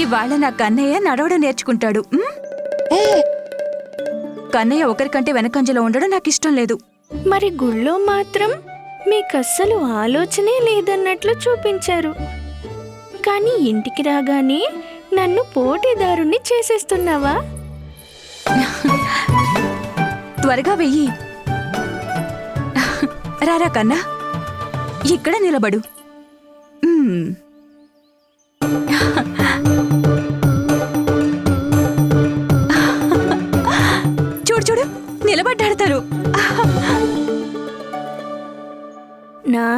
ఇవాళ నా కన్నయ్య నడవడం నేర్చుకుంటాడు? కన్నయ్య ఒకరికంటే వెనకంజలో ఉండడం నాకు ఇష్టం లేదు. మరి గుళ్ళో మాత్రం మీకస్సలు ఆలోచనే లేదన్నట్లు చూపించారు. కానీ ఇంటికి రాగానే నన్ను పోటీదారుణ్ణి చేసేస్తున్నావా? త్వరగా వెయ్యి. రారా కన్నా ఇక్కడ నిలబడు.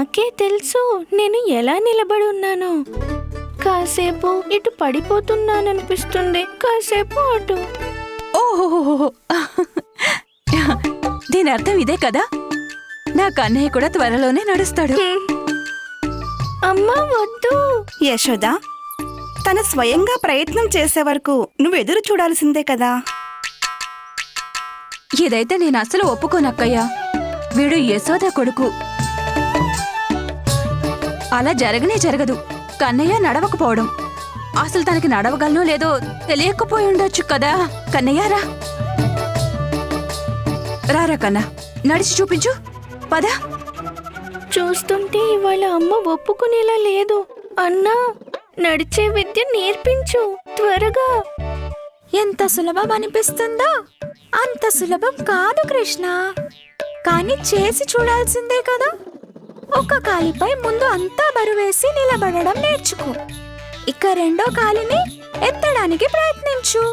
నాకే తెలుసు. నేను ఎలా నిలబడి ఉన్నానో. కాసేపు ఇటు పడిపోతున్నాననిపిస్తుంది. కాసేపు అటు. ఓహో దీని అర్థం ఇదే కదా? నా కన్నయ్య కూడా త్వరలోనే నడుస్తాడు. అమ్మా వద్దు. యశోద తన స్వయంగా ప్రయత్నం చేసే వరకు నువ్వు ఎదురు చూడాల్సిందే కదా? ఇదైతే నేను అసలు ఒప్పుకోనక్కయ్యా. వీడు యశోద కొడుకు. అలా జరగనే జరగదు. కన్నయ్య నడవకపోవడం. అసలు తనకి నడవగలనో లేదో తెలియకపోయి ఉండొచ్చు కదా. కన్నయ్య రా. రారా కన్నా. నడిచి చూపించు. పద. చూస్తుంటే ఇవాళ అమ్మ ఒప్పుకునేలా లేదు. అన్నా నడిచే విద్య నేర్పించు. త్వరగా. ఎంత సులభం అనిపిస్తుందో అంత సులభం కాదు కృష్ణ. కానీ చేసి చూడాల్సిందే కదా. ఒక కాలిపై ముందు అంతా బరువేసి నిలబడడం నేర్చుకో. ఇక రెండో కాలిని ఎత్తడానికి ప్రయత్నించు.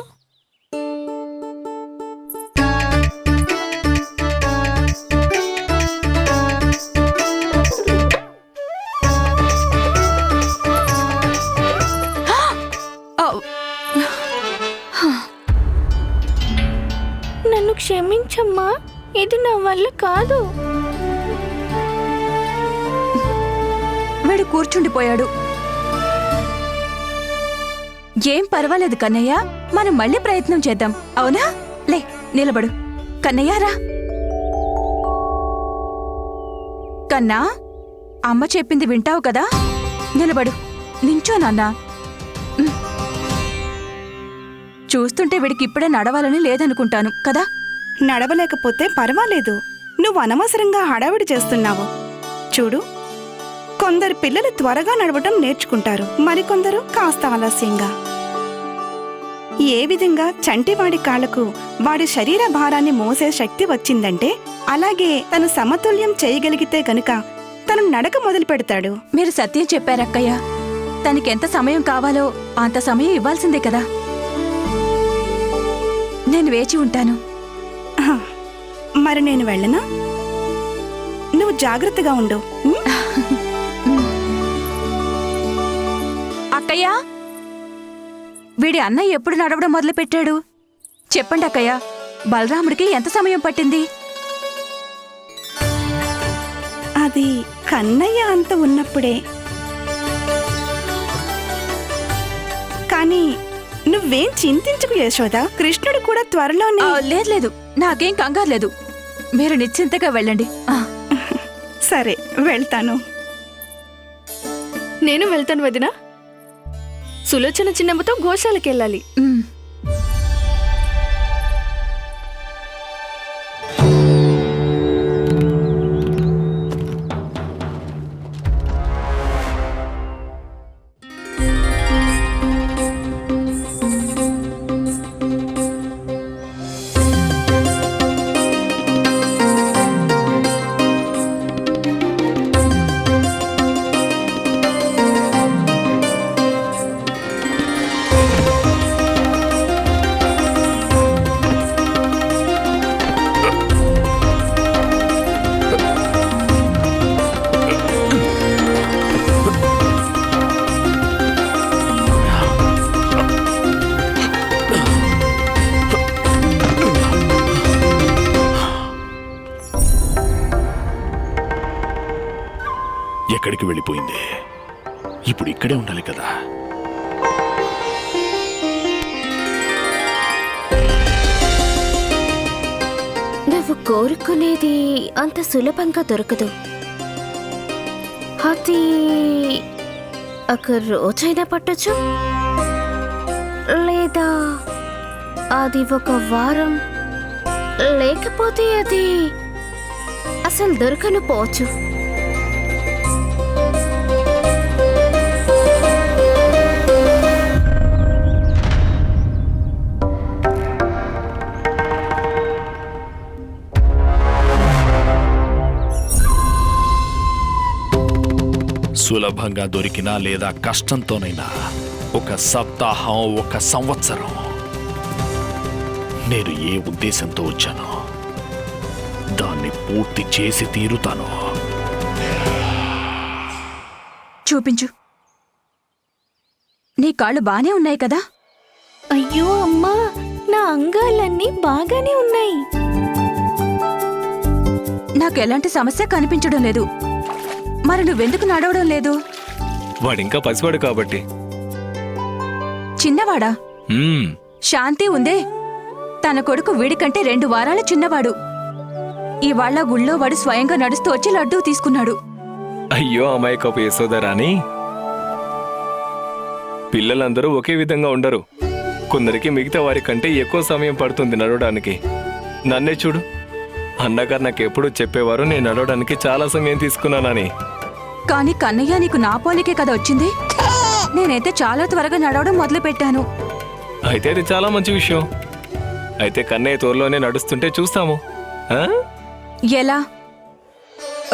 నన్ను క్షమించమ్మా. ఇది నా వల్ల కాదు. వీడు కూర్చుండిపోయాడు. ఏం పర్వాలేదు కన్నయ్య మనం మళ్ళీ ప్రయత్నం చేద్దాం. అవునా? లే నిలబడు. కన్నయ్య రా. కన్నా అమ్మ చెప్పింది వింటావు కదా? నిలబడు. నించో నాన్నా. చూస్తుంటే వీడికి ఇప్పుడే నడవాలని లేదనుకుంటాను కదా? నడవలేకపోతే పర్వాలేదు. నువ్వు అనవసరంగా హడావిడి చేస్తున్నావు. చూడు కొందరు పిల్లలు త్వరగా నడవటం నేర్చుకుంటారు. మరికొందరు కాస్త ఆలస్యంగా. ఏ విధంగా చంటివాడి కాళ్ళకు వాడి శరీర భారాన్ని మోసే శక్తి వచ్చిందంటే అలాగే తను సమతుల్యం చేయగలిగితే గనుక తను నడక మొదలు పెడతాడు. మీరు సత్యం చెప్పారక్కయ్య తనకెంత సమయం కావాలో అంత సమయం ఇవ్వాల్సిందే కదా. నేను వేచి ఉంటాను. ఆహా, మరి నేను వెళ్ళనా? నువ్వు జాగ్రత్తగా ఉండు? అక్కయ్య వీడి అన్నయ్య ఎప్పుడు నడవడం మొదలుపెట్టాడు? చెప్పండి అక్కయ్య బలరాముడికి ఎంత సమయం పట్టింది? అది కన్నయ్య అంత ఉన్నప్పుడే. కానీ నువ్వేం చింతించుకు యశోద కృష్ణుడు కూడా త్వరలోనే లేదు లేదు నాకేం కంగారు లేదు. మీరు నిశ్చింతగా వెళ్ళండి. సరే వెళ్తాను. నేను వెళ్తాను వదినా. సులోచన చిన్నమ్మతో గోశాలకెళ్ళాలి. వెళ్ళిపోయింది. ఇప్పుడు ఇక్కడే ఉండాలి కదా. నువ్వు కోరుకునేది అంత సులభంగా దొరకదు. అది ఒక రోజైనా పట్టొచ్చు. లేదా అది ఒక వారం. లేకపోతే అది అసలు దొరకను పోవచ్చు. సులభంగా దొరికినా లేదా కష్టంతోనైనా ఒక సప్తాహం ఒక సంవత్సరం నేను ఏ ఉద్దేశంతో వచ్చానో దాన్ని పూర్తి చేసి తీరుతాను. చూపించు. నీ కాళ్ళు బానే ఉన్నాయి కదా? అయ్యో అమ్మా నా అంగాలన్నీ బాగానే ఉన్నాయి. నాకు ఎలాంటి సమస్య కనిపించడం లేదు. మరి నువ్వెందుకు నడవడం లేదు? వాడింకా పసివాడు కాబట్టి. చిన్నవాడా? మ్మ్. శాంతి ఉందే. తన కొడుకు వీడికంటే రెండు వారాల చిన్నవాడు. ఇవాళ గుళ్ళో వాడు స్వయంగా నడుస్తూ వచ్చి లడ్డూ తీసుకున్నాడు. అయ్యో అమాయకపు యశోదరాని పిల్లలందరూ ఒకే విధంగా ఉండరు. కొందరికి మిగతా వారి కంటే ఎక్కువ సమయం పడుతుంది నడవడానికి. నన్నే చూడు. అన్నగారు నాకు ఎప్పుడూ చెప్పేవారు నేను నడవడానికి చాలా సమయం తీసుకున్నానని. కానీ కన్నయ్య నీకు నా పోలికే కదా వచ్చింది? నేనైతే చాలా త్వరగా నడవడం మొదలు పెట్టాను అయితే అది చాలా మంచి విషయం. అయితే కన్నయ్య త్వరలోనే నడుస్తుంటే చూస్తాము? ఎలా?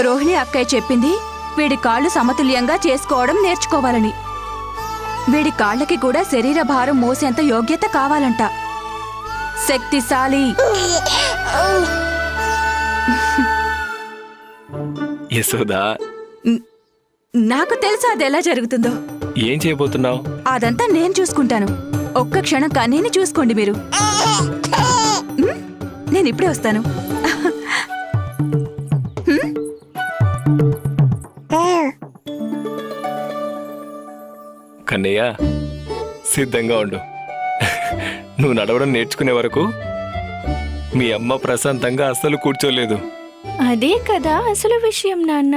రోహిణి అక్కయ్య చెప్పింది వీడి కాళ్ళు సమతుల్యంగా చేసుకోవడం నేర్చుకోవాలని. వీడి కాళ్ళకి కూడా శరీర భారం మోసేంత యోగ్యత కావాలంట. శక్తిశాలి. యశోదా. నాకు తెలుసు అది ఎలా జరుగుతుందో? ఏం చేయబోతున్నావు? అదంతా నేను చూసుకుంటాను. ఒక్క క్షణం కన్నీని చూసుకోండి మీరు. నేను ఇప్పుడే వస్తాను. కన్నయ్య సిద్ధంగా ఉండు. నువ్వు నడవడం నేర్చుకునే వరకు మీ అమ్మ ప్రశాంతంగా అస్సలు కూర్చోలేదు. అదే కదా అసలు విషయం నాన్న.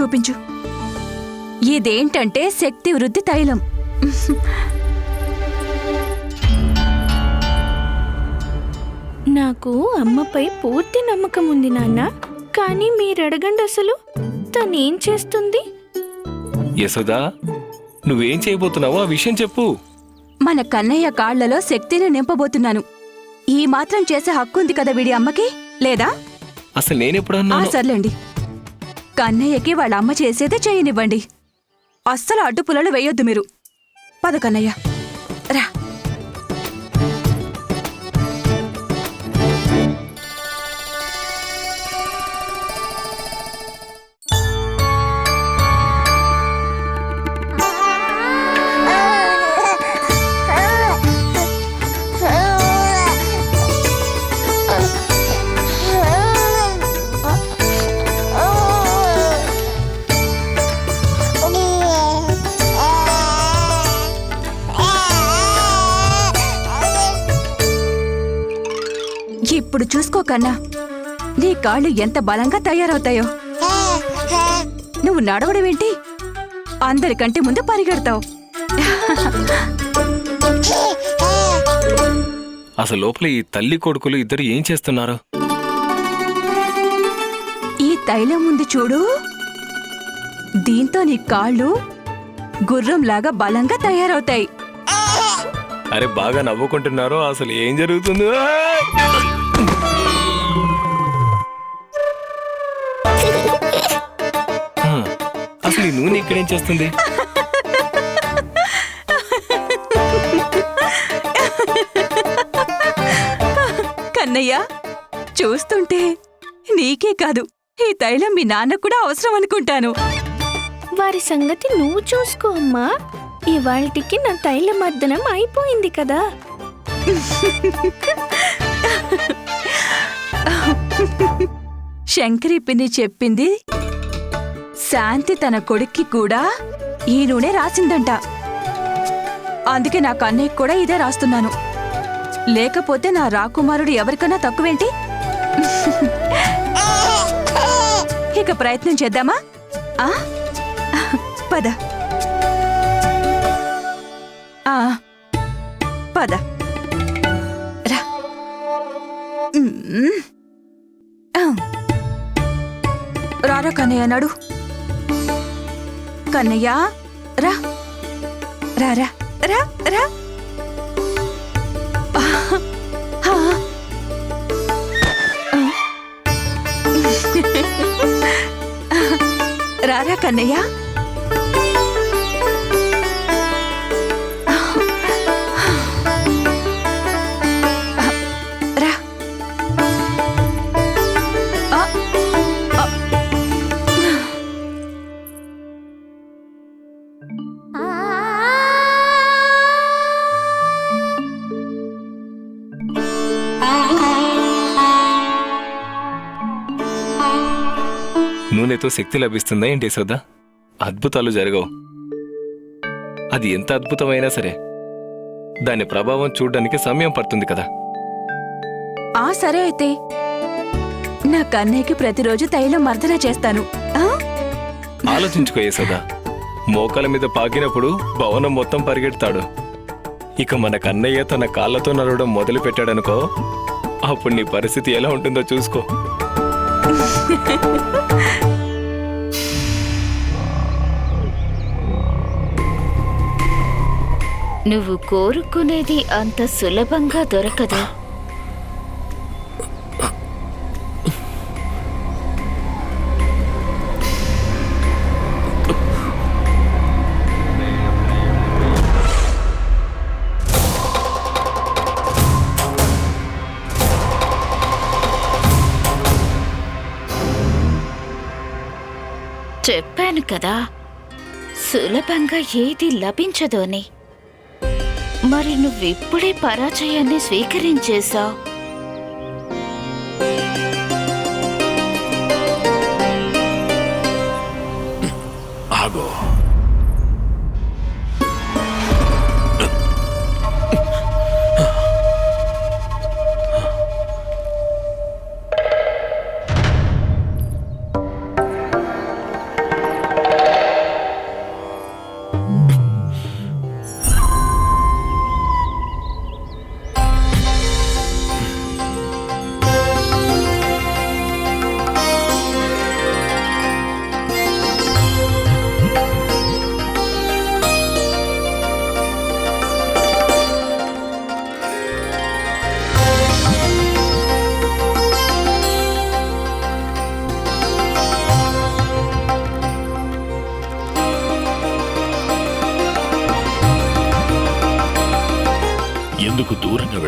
చూపించు. ఇదేంటంటే శక్తి వృద్ధి తైలం. నాకు అమ్మపై పూర్తి నమ్మకం ఉంది నాన్న. కానీ మీరు అడగండి అసలు. తనేం చేస్తుంది? యశోదా నువ్వేం చేయబోతున్నావో ఆ విషయం చెప్పు. మన కన్నయ్య కాళ్ళలో శక్తిని నింపబోతున్నాను. ఈ మాత్రం చేసే హక్కుంది కదా వీడి అమ్మకి లేదా? అసలు ఆ నేనెప్పుడన్నాను సర్లేండి. కన్నయ్యకి వాళ్ళ అమ్మ చేసేదే చేయనివ్వండి. అస్సలు అడ్డుపుల్లలు వేయొద్దు మీరు. పద కన్నయ్య. రా. ఇప్పుడు చూసుకో కన్నా. నీ కాళ్ళు ఎంత బలంగా తయారవుతాయో. నువ్వు నడవడమేంటి అందరికంటే ముందు పరిగెడతావు. అసలు లోపల ఈ తల్లి కొడుకులు ఇద్దరు ఏం చేస్తున్నారు? ఈ తైలం ఉంది చూడు. దీంతో నీ కాళ్ళు గుర్రంలాగా బలంగా తయారవుతాయి. అరే బాగా నవ్వుకుంటున్నారో అసలు ఏం జరుగుతుందో. అసలు ఈ నూనె ఇక్కడేం చేస్తుంది? కన్నయ్య చూస్తుంటే నీకే కాదు ఈ తైలం మీ నాన్న కూడా అవసరం అనుకుంటాను. వారి సంగతి నువ్వు చూసుకో అమ్మా. ఇవాళకి నా తైల మర్దనం అయిపోయింది కదా. శంకరి పిన్ని చెప్పింది శాంతి తన కొడుక్కి కూడా ఈ నూనె రాసిందంట. అందుకే నా కన్నయ్యకి కూడా ఇదే రాస్తున్నాను. లేకపోతే నా రాకుమారుడు ఎవరికన్నా తక్కువేంటి? ఇక ప్రయత్నం చేద్దామా? ఆ? పద. పద. రా. మ్మ్. రారా కన్నయ్య నాడు. కన్నయ్య రా. రా రా. రా రా. రారా కన్నయ్య? నూనెతో శక్తి లభిస్తుందా ఏంటి యశోద అద్భుతాలు జరగవు. అది ఎంత అద్భుతమైనా సరే దాని ప్రభావం చూడడానికి సమయం పడుతుంది కదా. ఆ సరే అయితే. నా కన్నయ్యకి ప్రతిరోజు తైలం మర్దన చేస్తాను. ఆ? ఆలోచించుకో యశోద. మోకాల మీద పాకినప్పుడు భవనం మొత్తం పరిగెడతాడు. ఇక మన కన్నయ్య తన కాళ్ళతో నడవడం మొదలు పెట్టాడనుకో అప్పుడు నీ పరిస్థితి ఎలా ఉంటుందో చూసుకో. నువ్వు కోరుకునేది అంత సులభంగా దొరకదు. చెప్పాను కదా సులభంగా ఏది లభించదు అని మరి నువ్విప్పుడే పరాజయాన్ని స్వీకరించేశావు?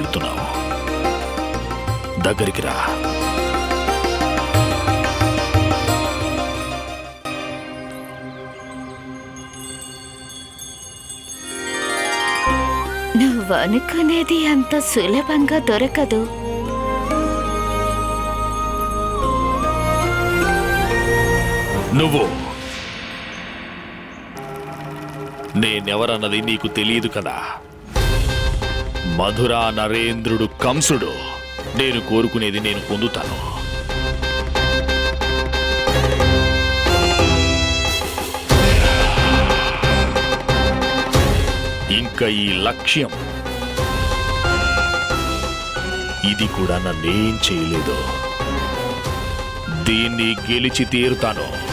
వెళ్తున్నావు. దగ్గరికి రా. నువ్వు అనుకునేది అంత సులభంగా దొరకదు. నువ్వు. నేనెవరన్నది నీకు తెలియదు కదా? మధురా నరేంద్రుడు కంసుడు. నేను కోరుకునేది నేను పొందుతాను. ఇంకా ఈ లక్ష్యం. ఇది కూడా నన్నేం చేయలేదు. దీన్ని గెలిచి తీరుతాను.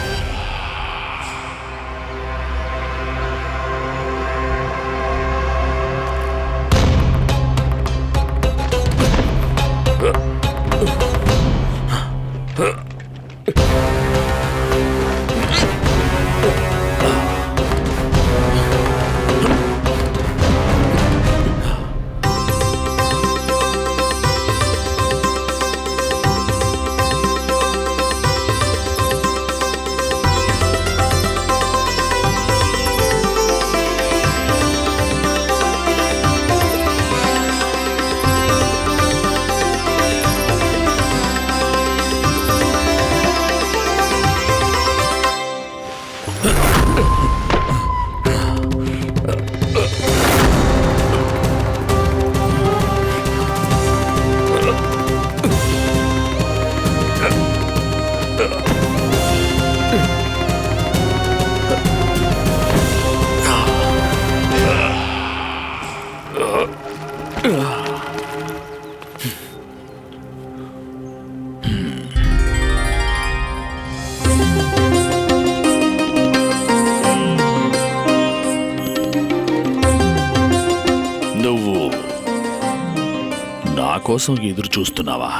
నా కోసం ఎదురు చూస్తున్నావా?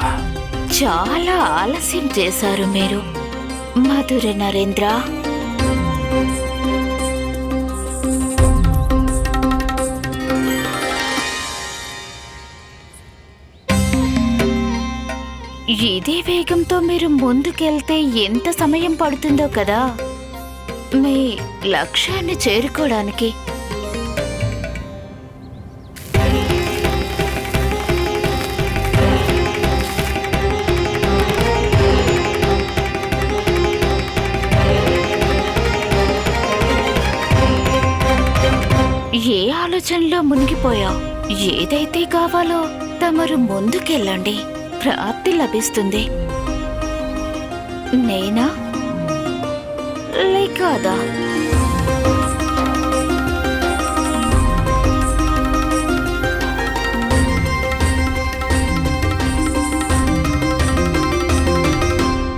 చాలా ఆలస్యం చేశారు మీరు మధుర నరేంద్ర. ఇదే వేగంతో మీరు ముందుకెళ్తే ఎంత సమయం పడుతుందో కదా. మీ లక్ష్యాన్ని చేరుకోవడానికి ఆలోచనలో మునిగిపోయావు. ఏదైతే కావాలో తమరు ముందుకెళ్ళండి. ప్రాప్తి లభిస్తుంది. నేనా? లేక అదా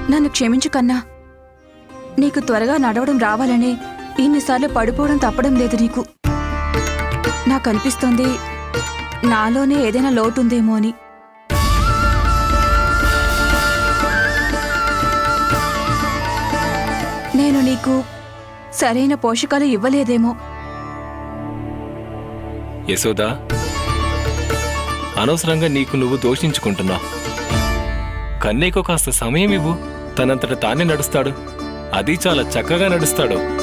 నన్ను క్షమించు కన్నా. నీకు త్వరగా నడవడం రావాలని ఇన్నిసార్లు పడిపోవడం తప్పడం లేదు నీకు. నాకు అనిపిస్తోంది నాలోనే ఏదైనా లోటుందేమో అని. నేను నీకు సరైన పోషకాలు ఇవ్వలేదేమో. యశోదా అనవసరంగా నీకు నువ్వు దోషించుకుంటున్నావు కన్నయ్యకు కాస్త సమయం ఇవ్వు. తనంతట తానే నడుస్తాడు. అది చాలా చక్కగా నడుస్తాడు.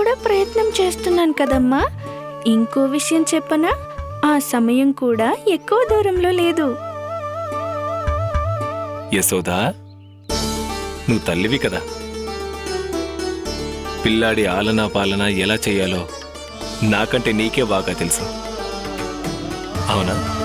కూడా ప్రయత్నం చేస్తున్నాను కదమ్మా. ఇంకో విషయం చెప్పనా? ఆ సమయం కూడా ఎక్కువ దూరంలో లేదు. యశోదా నువ్వు తల్లివి కదా. పిల్లాడి ఆలనా పాలన ఎలా చేయాలో నాకంటే నీకే బాగా తెలుసు. అవునా?